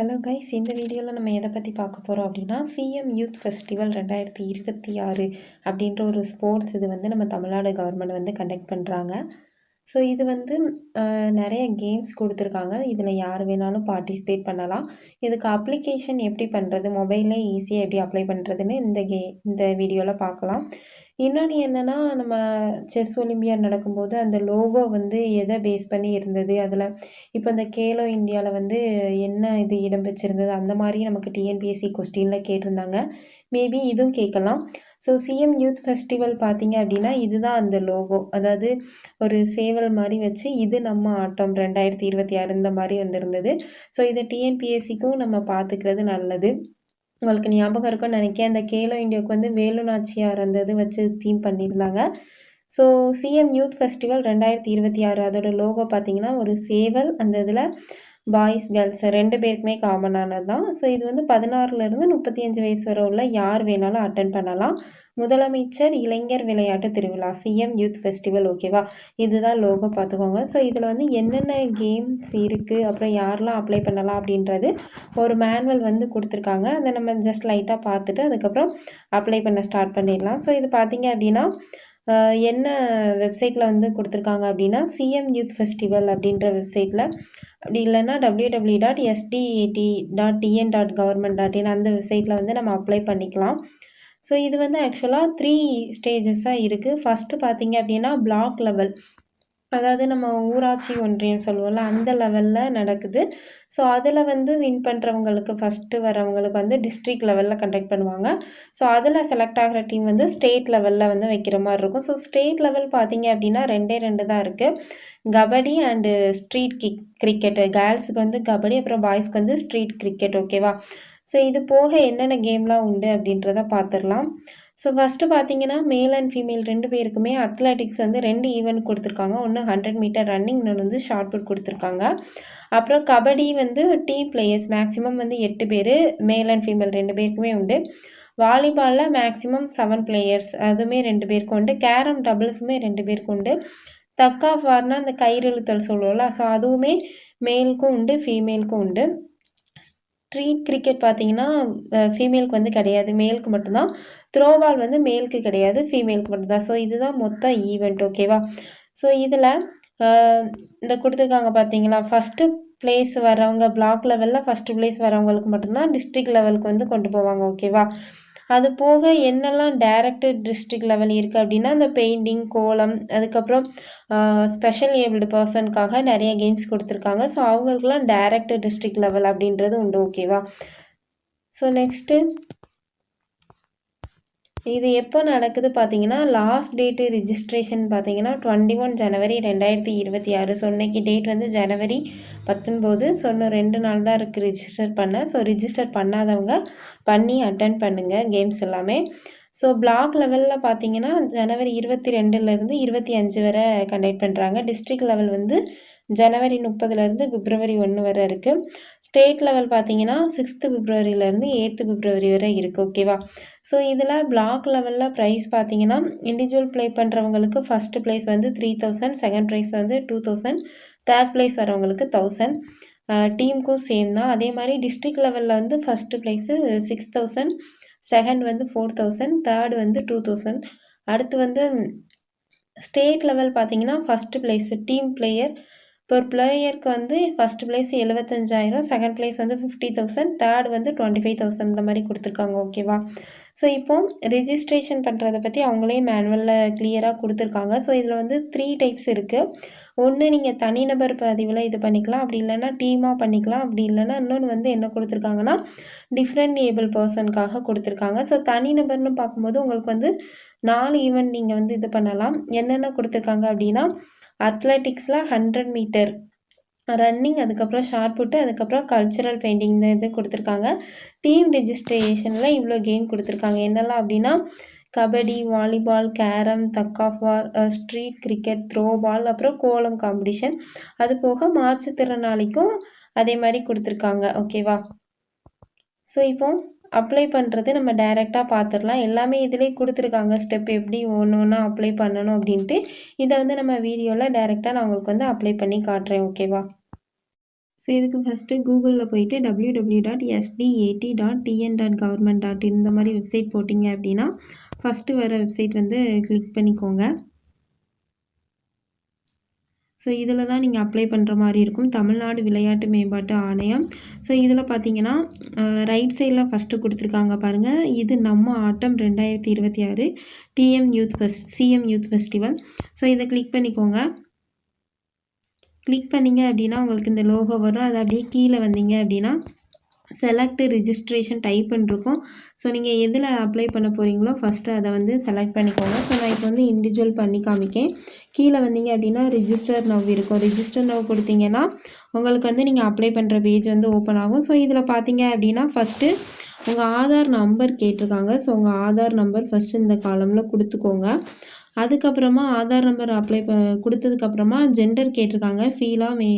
Hello guys இந்த வீடியோவில் நம்ம எதை பற்றி பார்க்க போகிறோம் அப்படின்னா சிஎம் யூத் ஃபெஸ்டிவல் ரெண்டாயிரத்தி இருபத்தி ஆறு அப்படின்ற ஒரு ஸ்போர்ட்ஸ் இது வந்து நம்ம தமிழ்நாடு கவர்மெண்ட் வந்து கண்டக்ட் பண்ணுறாங்க ஸோ இது வந்து நிறைய கேம்ஸ் கொடுத்துருக்காங்க. இதில் யார் வேணாலும் பார்ட்டிசிபேட் பண்ணலாம். இதுக்கு அப்ளிகேஷன் எப்படி பண்ணுறது மொபைல்லே ஈஸியாக எப்படி அப்ளை பண்ணுறதுன்னு இந்த கே இந்த வீடியோவில் பார்க்கலாம். இன்னொன்று என்னென்னா நம்ம செஸ் ஒலிம்பியாட் நடக்கும்போது அந்த லோகோ வந்து எதை பேஸ் பண்ணி இருந்தது? அதில் இப்போ இந்த கேலோ இந்தியாவில் வந்து என்ன இது இடம் பெற்றிருந்தது அந்த மாதிரி நமக்கு டிஎன்பிஎஸ்சி கொஸ்டினில் கேட்டிருந்தாங்க. மேபி இதுவும் கேட்கலாம். ஸோ சிஎம் யூத் ஃபெஸ்டிவல் பார்த்தீங்க அப்படின்னா இதுதான் அந்த லோகோ அதாவது ஒரு சேவல் மாதிரி வச்சு இது நம்ம ஆட்டம். ரெண்டாயிரத்தி இருபத்தி ஆறு இந்த மாதிரி வந்திருந்தது. ஸோ இதை டிஎன்பிஎஸ்சிக்கும் நம்ம பார்த்துக்கிறது நல்லது. உங்களுக்கு ஞாபகம் இருக்கும்னு நினைக்கிறேன். அந்த கேலோ இந்தியாவுக்கு வந்து வேலு நாச்சியார் அந்த இது வச்சு தீம் பண்ணியிருந்தாங்க. ஸோ சிஎம் யூத் ஃபெஸ்டிவல் ரெண்டாயிரத்தி இருபத்தி ஆறு அதோட லோகோ பார்த்தீங்கன்னா ஒரு சேவல் அந்த இதில் பாய்ஸ் கேர்ள்ஸ் ரெண்டு பேருக்குமே காமனானது தான் ஸோ இது வந்து பதினாறுலேருந்து முப்பத்தி அஞ்சு வயசு வரை உள்ள யார் வேணாலும் அட்டன் பண்ணலாம். முதலமைச்சர் இளைஞர் விளையாட்டு திருவிழா சிஎம் யூத் ஃபெஸ்டிவல் ஓகேவா இதுதான் லோகோ பார்த்துக்கோங்க. ஸோ இதில் வந்து என்னென்ன கேம்ஸ் இருக்குது அப்புறம் யாரெல்லாம் அப்ளை பண்ணலாம் அப்படின்றது ஒரு மேனுவல் வந்து கொடுத்துருக்காங்க. அதை நம்ம ஜஸ்ட் லைட்டாக பார்த்துட்டு அதுக்கப்புறம் அப்ளை பண்ண ஸ்டார்ட் பண்ணிடலாம். ஸோ இது பார்த்திங்க அப்படின்னா என்ன வெப்சைட்டில் வந்து கொடுத்துருக்காங்க அப்படின்னா சிஎம் யூத் ஃபெஸ்டிவல் அப்படின்ற வெப்சைட்டில் அப்படி இல்லைன்னா W W dot SDAT dot TN dot government dot in அந்த வெப்சைட்டில் வந்து நம்ம அப்ளை பண்ணிக்கலாம். ஸோ இது வந்து ஆக்சுவலாக த்ரீ ஸ்டேஜஸாக இருக்குது ஃபஸ்ட்டு பார்த்தீங்க அப்படின்னா பிளாக் லெவல் அதாவது நம்ம ஊராட்சி ஒன்றியம் சொல்லுவோம்ல அந்த லெவலில் நடக்குது. ஸோ அதில் வந்து வின் பண்ணுறவங்களுக்கு ஃபஸ்ட்டு வரவங்களுக்கு வந்து டிஸ்ட்ரிக்ட் லெவலில் கண்டக்ட் பண்ணுவாங்க. ஸோ அதில் செலக்ட் ஆகிற டீம் வந்து ஸ்டேட் லெவலில் வந்து வைக்கிற மாதிரி இருக்கும். ஸோ ஸ்டேட் லெவல் பார்த்தீங்க அப்படின்னா ரெண்டே ரெண்டு தான் இருக்குது kabaddi and street kick cricket கேர்ள்ஸுக்கு வந்து கபடி அப்புறம் பாய்ஸ்க்கு வந்து ஸ்ட்ரீட் கிரிக்கெட் ஓகேவா ஸோ இது போக என்னென்ன கேம்லாம் உண்டு அப்படின்றத பார்த்துடலாம். ஸோ ஃபஸ்ட்டு பார்த்தீங்கன்னா மேல் அண்ட் ஃபீமேல் ரெண்டு பேருக்குமே அத்லெட்டிக்ஸ் வந்து ரெண்டு ஈவெண்ட் கொடுத்துருக்காங்க. ஒன்று ஹண்ட்ரட் மீட்டர் ரன்னிங் இன்னொன்று வந்து ஷார்ட் புட் கொடுத்துருக்காங்க. அப்புறம் கபடி வந்து டீம் பிளேயர்ஸ் மேக்ஸிமம் வந்து எட்டு பேர் மேல் அண்ட் ஃபீமேல் ரெண்டு பேருக்குமே உண்டு. வாலிபாலில் மேக்ஸிமம் செவன் பிளேயர்ஸ் அதுவுமே ரெண்டு பேருக்கு உண்டு. கேரம் டபுள்ஸுமே ரெண்டு பேருக்கு உண்டு. தக்கா ஃபார்னால் அந்த கயிறு இழுத்தல் சொல்லுவோம்ல ஸோ அதுவுமே மேலுக்கும் உண்டு ஃபீமேலுக்கும் உண்டு. ஸ்ட்ரீட் கிரிக்கெட் பார்த்தீங்கன்னா ஃபீமேலுக்கு வந்து கிடையாது. மேலுக்கு மட்டும்தான். த்ரோபால் வந்து மேலுக்கு கிடையாது. ஃபீமேலுக்கு மட்டும்தான். ஸோ இதுதான் மொத்த ஈவெண்ட் ஓகேவா ஸோ இதில் இந்த கொடுத்துருக்காங்க பார்த்தீங்களா? ஃபஸ்ட்டு பிளேஸ் வரவங்க பிளாக் லெவலில் ஃபஸ்ட்டு பிளேஸ் வரவங்களுக்கு மட்டும்தான் டிஸ்ட்ரிக்ட் லெவலுக்கு வந்து கொண்டு போவாங்க ஓகேவா அது போக என்னெல்லாம் டைரக்டட் டிஸ்ட்ரிக்ட் லெவல் இருக்குது அப்படின்னா அந்த பெயிண்டிங் கோலம் அதுக்கப்புறம் ஸ்பெஷல் ஏபிள்டு பர்சனுக்காக நிறைய கேம்ஸ் கொடுத்துருக்காங்க. ஸோ அவங்களுக்குலாம் டைரக்ட் டிஸ்ட்ரிக்ட் லெவல் அப்படின்றது உண்டு ஓகேவா ஸோ நெக்ஸ்ட்டு இது எப்போ நடக்குது பார்த்தீங்கன்னா லாஸ்ட் டேட்டு ரிஜிஸ்ட்ரேஷன் பார்த்தீங்கன்னா டுவெண்ட்டி ஒன் ஜனவரி ரெண்டாயிரத்தி இருபத்தி ஆறு. ஸோ இன்றைக்கி டேட் வந்து ஜனவரி பத்தொன்போது. ஸோ இன்னும் ரெண்டு நாள் தான் இருக்குது ரிஜிஸ்டர் பண்ண. ஸோ ரிஜிஸ்டர் பண்ணாதவங்க பண்ணி அட்டன் பண்ணுங்கள் கேம்ஸ் எல்லாமே. ஸோ பிளாக் லெவலில் பார்த்தீங்கன்னா ஜனவரி இருபத்தி ரெண்டுலேருந்து இருபத்தி அஞ்சு வரை கண்டக்ட் பண்ணுறாங்க டிஸ்ட்ரிக்ட் லெவல் வந்து ஜனவரி முப்பதுலேருந்து பிப்ரவரி ஒன்று வரை இருக்குது ஸ்டேட் லெவல் பார்த்தீங்கன்னா சிக்ஸ்த்து பிப்ரவரியிலேருந்து எயித்து பிப்ரவரி வரை இருக்குது ஓகேவா ஸோ இதில் பிளாக் லெவலில் ப்ரைஸ் பார்த்தீங்கன்னா இண்டிவிஜுவல் ப்ளே பண்ணுறவங்களுக்கு ஃபஸ்ட்டு ப்ளேஸ் வந்து த்ரீ தௌசண்ட் செகண்ட் ப்ரைஸ் வந்து டூ தௌசண்ட் தேர்ட் ப்ளேஸ் வரவங்களுக்கு தௌசண்ட் டீமுக்கும் சேம் தான். அதே மாதிரி டிஸ்ட்ரிக்ட் லெவலில் வந்து first place six thousand second வந்து ஃபோர் தௌசண்ட் தேர்டு வந்து டூ தௌசண்ட் அடுத்து வந்து ஸ்டேட் லெவல் பார்த்தீங்கன்னா ஃபஸ்ட்டு ப்ளேஸு டீம் பிளேயர் இப்போ ஒரு பிளேயருக்கு வந்து ஃபஸ்ட் பிளேஸ் எழுபத்தஞ்சாயிரம் செகண்ட் பிளேஸ் வந்து ஃபிஃப்டி தௌசண்ட் தேர்ட் வந்து டுவெண்ட்டி ஃபைவ் தௌசண்ட் இந்த மாதிரி கொடுத்துருக்காங்க ஓகேவா ஸோ இப்போ ரிஜிஸ்ட்ரேஷன் பண்ணுறத பற்றி அவங்களே மேனுவலில் கிளியராக கொடுத்துருக்காங்க. ஸோ இதில் வந்து த்ரீ டைப்ஸ் இருக்குது ஒன்று நீங்கள் தனிநபர் பதிவில் இது பண்ணிக்கலாம் அப்படி இல்லைன்னா டீமாக பண்ணிக்கலாம் அப்படி இல்லைன்னா இன்னொன்று வந்து என்ன கொடுத்துருக்காங்கன்னா டிஃப்ரெண்ட் ஏபிள் பர்சனுக்காக கொடுத்துருக்காங்க. ஸோ தனிநபர்னு பார்க்கும்போது உங்களுக்கு வந்து நாலு ஈவெண்ட் நீங்கள் வந்து இது பண்ணலாம். என்னென்ன கொடுத்துருக்காங்க அப்படின்னா அத்லெட்டிக்ஸில் ஹண்ட்ரட் மீட்டர் ரன்னிங் அதுக்கப்புறம் ஷார்ட் புட்டு அதுக்கப்புறம் கல்ச்சுரல் பெயிண்டிங் இந்த இது கொடுத்துருக்காங்க. டீம் ரெஜிஸ்ட்ரேஷனில் இவ்வளோ கேம் கொடுத்துருக்காங்க. என்னெல்லாம் அப்படின்னா kabaddi volleyball carrom tug of war street cricket throw ball அப்புறம் கோலம் காம்படிஷன் அது போக மாற்றுத்திறனாளிக்கும் அதே மாதிரி கொடுத்துருக்காங்க. ஓகேவா ஸோ இப்போது அப்ளை பண்ணுறது நம்ம டைரெக்டாக பார்த்துடலாம் எல்லாமே இதிலே கொடுத்துருக்காங்க. ஸ்டெப் எப்படி ஒன்று ஒன்றா அப்ளை பண்ணணும் அப்படின்ட்டு. இதை வந்து நம்ம வீடியோவில் டைரெக்டாக நான் உங்களுக்கு வந்து அப்ளை பண்ணி காட்டுறேன் ஓகேவா ஸோ இதுக்கு ஃபஸ்ட்டு கூகுளில் போயிட்டு W W dot SDAT dot TN dot government dot இந்த மாதிரி வெப்சைட் போட்டிங்க அப்படின்னா ஃபஸ்ட்டு வர வெப்சைட் வந்து கிளிக் பண்ணிக்கோங்க. ஸோ இதில் தான் நீங்கள் அப்ளை பண்ணுற மாதிரி இருக்கும். தமிழ்நாடு விளையாட்டு மேம்பாட்டு ஆணையம். ஸோ இதில் பார்த்தீங்கன்னா ரைட் சைடில் ஃபஸ்ட்டு கொடுத்துருக்காங்க பாருங்கள் இது நம்ம ஆட்டம் ரெண்டாயிரத்தி இருபத்தி ஆறு TM youth fest CM youth festival so இதை கிளிக் பண்ணிக்கோங்க. கிளிக் பண்ணிங்க அப்படின்னா உங்களுக்கு இந்த லோகோ வரும். அது அப்படியே கீழே வந்தீங்க அப்படின்னா செலக்ட் ரிஜிஸ்ட்ரேஷன் டைப்புன்னு இருக்கும். ஸோ நீங்கள் எதில் அப்ளை பண்ண போகிறீங்களோ ஃபஸ்ட்டு அதை வந்து செலக்ட் பண்ணிக்கோங்க. ஸோ நான் இப்போ வந்து இண்டிவிஜுவல் பண்ணி காமிக்கேன். கீழே வந்தீங்க அப்படின்னா ரிஜிஸ்டர் நவ் இருக்கும். ரிஜிஸ்டர் நவ் கொடுத்தீங்கன்னா உங்களுக்கு வந்து நீங்கள் அப்ளை பண்ணுற பேஜ் வந்து ஓப்பன் ஆகும். ஸோ இதில் பார்த்தீங்க அப்படின்னா ஃபஸ்ட்டு உங்கள் ஆதார் நம்பர் கேட்டிருக்காங்க. ஸோ உங்கள் ஆதார் நம்பர் ஃபஸ்ட்டு இந்த காலமில் கொடுத்துக்கோங்க. அதுக்கப்புறமா ஆதார் நம்பர் அப்ளை ப கொடுத்ததுக்கப்புறமா ஜெண்டர் கேட்டிருக்காங்க. ஃபீலாக மே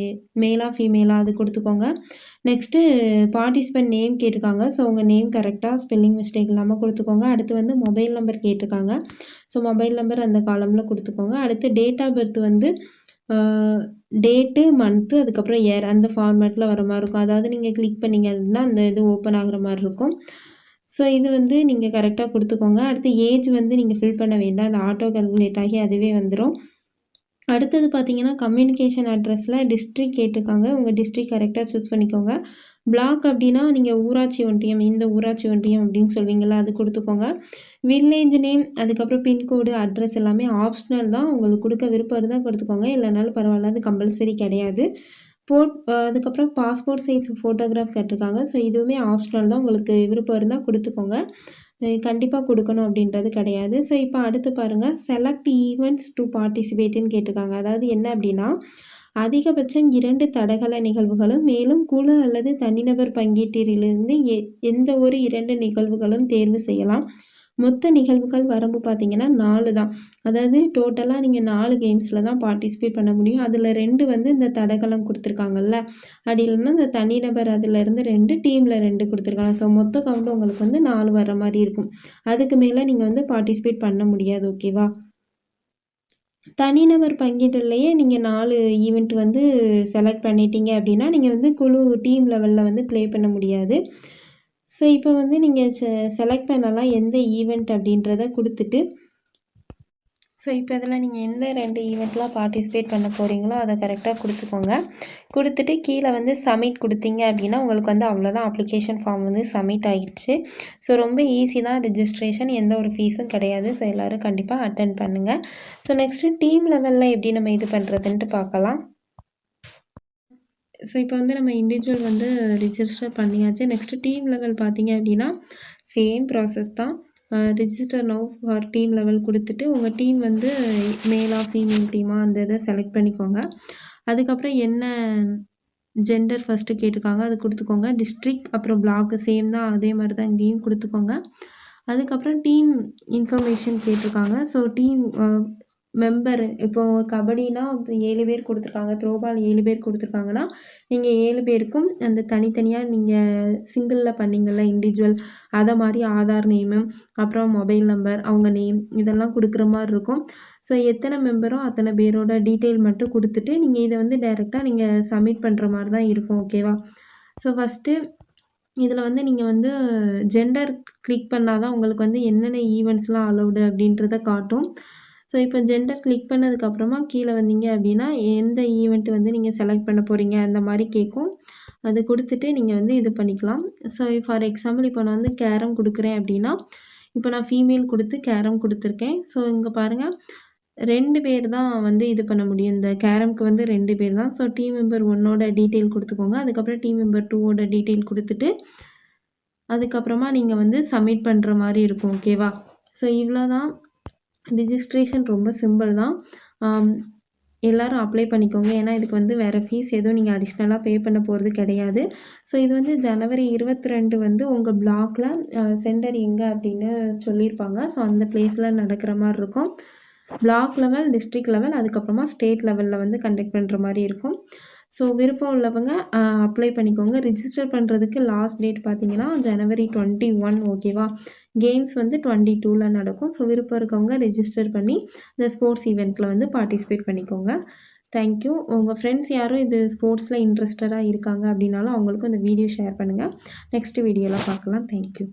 மேலா ஃபீமேலா அது கொடுத்துக்கோங்க. நெக்ஸ்ட்டு பார்ட்டிசிபெண்ட் நேம் கேட்டிருக்காங்க. ஸோ உங்கள் நேம் கரெக்டாக ஸ்பெல்லிங் மிஸ்டேக் இல்லாமல் கொடுத்துக்கோங்க. அடுத்து வந்து மொபைல் நம்பர் கேட்டிருக்காங்க. ஸோ மொபைல் நம்பர் அந்த காலமில் கொடுத்துக்கோங்க. அடுத்து டேட் ஆஃப் பர்த் வந்து டேட்டு மந்த்து அதுக்கப்புறம் இயர் அந்த ஃபார்மேட்டில் வர மாதிரி இருக்கும். அதாவது நீங்கள் கிளிக் பண்ணிங்க அப்படின்னா அந்த இது ஓப்பன் ஆகிற மாதிரி இருக்கும். ஸோ இது வந்து நீங்கள் கரெக்டாக கொடுத்துக்கோங்க. அடுத்து ஏஜ் வந்து நீங்கள் ஃபில் பண்ண வேண்டாம். அந்த ஆட்டோ கல்குலேட் ஆகி அதுவே வந்துடும் அடுத்தது பார்த்தீங்கன்னா கம்யூனிகேஷன் அட்ரஸில் டிஸ்ட்ரிக் கேட்டிருக்காங்க. உங்கள் டிஸ்ட்ரிக் கரெக்டாக சூஸ் பண்ணிக்கோங்க. பிளாக் அப்படின்னா நீங்கள் ஊராட்சி ஒன்றியம் இந்த ஊராட்சி ஒன்றியம் அப்படின்னு சொல்வீங்களா அது கொடுத்துக்கோங்க. வில்லேஜ் நேம் அதுக்கப்புறம் பின்கோடு அட்ரஸ் எல்லாமே ஆப்ஷனல் தான். உங்களுக்கு கொடுக்க விருப்பம் இருந்தால் கொடுத்துக்கோங்க. இல்லைனாலும் பரவாயில்ல அது கம்பல்சரி கிடையாது. ஃபோட் uh, அதுக்கப்புறம் பாஸ்போர்ட் சைஸ் ஃபோட்டோகிராஃப் கேட்டிருக்காங்க. ஸோ இதுவுமே ஆப்ஷனல் தான். உங்களுக்கு விருப்பம் இருந்தால் கொடுத்துக்கோங்க. கண்டிப்பாக கொடுக்கணும் அப்படின்றது கிடையாது. ஸோ இப்போ அடுத்து பாருங்கள் செலக்ட் ஈவெண்ட்ஸ் டு பார்ட்டிசிபேட்டுன்னு கேட்டிருக்காங்க. அதாவது என்ன அப்படின்னா அதிகபட்சம் இரண்டு தடகள நிகழ்வுகளும் மேலும் குழு அல்லது தனிநபர் பங்கீட்டிலிருந்து எ எந்த ஒரு இரண்டு நிகழ்வுகளும் தேர்வு செய்யலாம். மொத்த நிகழ்வுகள் வரம்பு பார்த்தீங்கன்னா நாலு தான். அதாவது டோட்டலாக நீங்கள் நாலு கேம்ஸில் தான் பார்ட்டிசிபேட் பண்ண முடியும். அதில் ரெண்டு வந்து இந்த தடகளம் கொடுத்துருக்காங்கல்ல. அப்படி இல்லைன்னா இந்த தனிநபர் அதிலேருந்து ரெண்டு டீமில் ரெண்டு கொடுத்துருக்காங்க. ஸோ மொத்த கவுண்ட் உங்களுக்கு வந்து நாலு வர மாதிரி இருக்கும். அதுக்கு மேலே நீங்கள் வந்து பார்ட்டிசிபேட் பண்ண முடியாது ஓகேவா தனிநபர் பங்கீட்டுலேயே நீங்கள் நாலு ஈவெண்ட் வந்து செலக்ட் பண்ணிட்டீங்க அப்படின்னா நீங்கள் வந்து குழு டீம் லெவலில் வந்து ப்ளே பண்ண முடியாது. ஸோ இப்போ வந்து நீங்கள் செ செலக்ட் பண்ணலாம் எந்த ஈவெண்ட் அப்படின்றத கொடுத்துட்டு. ஸோ இப்போ இதில் நீங்கள் எந்த ரெண்டு ஈவெண்ட்லாம் பார்ட்டிசிபேட் பண்ண போகிறீங்களோ அதை கரெக்டாக கொடுத்துக்கோங்க. கொடுத்துட்டு கீழே வந்து சப்மிட் கொடுத்தீங்க அப்படின்னா உங்களுக்கு வந்து அவ்வளோதான் அப்ளிகேஷன் ஃபார்ம் வந்து சப்மிட் ஆகிடுச்சு ஸோ ரொம்ப ஈஸி தான். ரிஜிஸ்ட்ரேஷன் எந்த ஒரு ஃபீஸும் கிடையாது. ஸோ எல்லோரும் கண்டிப்பாக அட்டன் பண்ணுங்கள் ஸோ நெக்ஸ்ட்டு டீம் லெவலில் எப்படி நம்ம இது பண்ணுறதுன்ட்டு பார்க்கலாம். ஸோ இப்போ வந்து நம்ம இண்டிவிஜுவல் வந்து ரிஜிஸ்டர் பண்ணியாச்சு. நெக்ஸ்ட்டு டீம் லெவல் பார்த்தீங்க அப்படின்னா சேம் ப்ராசஸ் தான். Register now for team level கொடுத்துட்டு உங்கள் டீம் வந்து மேலாக ஃபீமேல் டீமாக அந்த இதை செலக்ட் பண்ணிக்கோங்க. அதுக்கப்புறம் என்ன ஜெண்டர் ஃபஸ்ட்டு கேட்டிருக்காங்க அது கொடுத்துக்கோங்க. டிஸ்ட்ரிக் அப்புறம் பிளாக்கு சேம் தான் அதே மாதிரி தான் இங்கேயும் கொடுத்துக்கோங்க. அதுக்கப்புறம் டீம் இன்ஃபர்மேஷன் கேட்டிருக்காங்க. ஸோ டீம் மெம்பர் இப்போது கபடினா இப்போ ஏழு பேர் கொடுத்துருக்காங்க த்ரோபால் ஏழு பேர் கொடுத்துருக்காங்கன்னா நீங்கள் ஏழு பேருக்கும் அந்த தனித்தனியாக நீங்கள் சிங்கிளில் பண்ணிங்கள்ல இண்டிவிஜுவல் அதை மாதிரி ஆதார் நேமு அப்புறம் மொபைல் நம்பர் அவங்க நேம் இதெல்லாம் கொடுக்குற மாதிரி இருக்கும். ஸோ எத்தனை மெம்பரோ அத்தனை பேரோட டீட்டெயில் மட்டும் கொடுத்துட்டு நீங்கள் இதை வந்து டைரெக்டாக நீங்கள் சப்மிட் பண்ணுற மாதிரி தான் இருக்கும் ஓகேவா ஸோ ஃபஸ்ட்டு இதில் வந்து நீங்கள் வந்து ஜெண்டர் கிளிக் பண்ணால் தான் உங்களுக்கு வந்து என்னென்ன ஈவெண்ட்ஸ்லாம் அலௌடு அப்படின்றத காட்டும். ஸோ இப்போ ஜெண்டர் கிளிக் பண்ணதுக்கப்புறமா கீழே வந்தீங்க அப்படின்னா எந்த ஈவெண்ட் வந்து நீங்கள் செலக்ட் பண்ண போகிறீங்க அந்த மாதிரி கேட்கும் அது கொடுத்துட்டு நீங்கள் வந்து இது பண்ணிக்கலாம். ஸோ ஃபார் எக்ஸாம்பிள் இப்போ நான் வந்து கேரம் கொடுக்குறேன் அப்படின்னா இப்போ நான் ஃபீமேல் கொடுத்து கேரம் கொடுத்துருக்கேன். ஸோ இங்கே பாருங்கள் ரெண்டு பேர் தான் வந்து இது பண்ண முடியும். இந்த கேரம்க்கு வந்து ரெண்டு பேர் தான். ஸோ டீம் மெம்பர் ஒன்னோட டீட்டெயில் கொடுத்துக்கோங்க. அதுக்கப்புறம் டீம் மெம்பர் டூவோட டீட்டெயில் கொடுத்துட்டு அதுக்கப்புறமா நீங்கள் வந்து சப்மிட் பண்ணுற மாதிரி இருக்கும் ஓகேவா ஸோ இவ்வளோ தான் ரிஜிஸ்ட்ரேஷன் ரொம்ப சிம்பிள் தான். எல்லோரும் அப்ளை பண்ணிக்கோங்க. ஏன்னா இதுக்கு வந்து வேறு ஃபீஸ் எதுவும் நீங்கள் அடிஷ்னலாக பே பண்ண போகிறது கிடையாது. ஸோ இது வந்து ஜனவரி இருபத்தி ரெண்டு வந்து உங்கள் பிளாக்ல சென்டர் எங்கே அப்படின்னு சொல்லியிருப்பாங்க. ஸோ அந்த பிளேஸில் நடக்கிற மாதிரி இருக்கும். பிளாக் லெவல் டிஸ்ட்ரிக்ட் லெவல் அதுக்கப்புறமா ஸ்டேட் லெவலில் வந்து கண்டக்ட் பண்ணுற மாதிரி இருக்கும். ஸோ விருப்பம் உள்ளவங்க அப்ளை பண்ணிக்கோங்க. ரிஜிஸ்டர் பண்ணுறதுக்கு லாஸ்ட் டேட் பார்த்தீங்கன்னா ஜனவரி டுவெண்ட்டி ஒன் ஓகேவா கேம்ஸ் வந்து டுவெண்ட்டி டூவில் நடக்கும். ஸோ விருப்பம் இருக்கவங்க ரிஜிஸ்டர் பண்ணி இந்த ஸ்போர்ட்ஸ் ஈவெண்ட்டில் வந்து பார்ட்டிசிபேட் பண்ணிக்கோங்க. தேங்க்யூ உங்கள் ஃப்ரெண்ட்ஸ் யாரும் இது ஸ்போர்ட்ஸில் இன்ட்ரெஸ்டடாக இருக்காங்க அப்படின்னாலும் அவங்களுக்கும் இந்த வீடியோ ஷேர் பண்ணுங்கள் நெக்ஸ்ட் வீடியோவில் பார்க்கலாம் தேங்க்யூ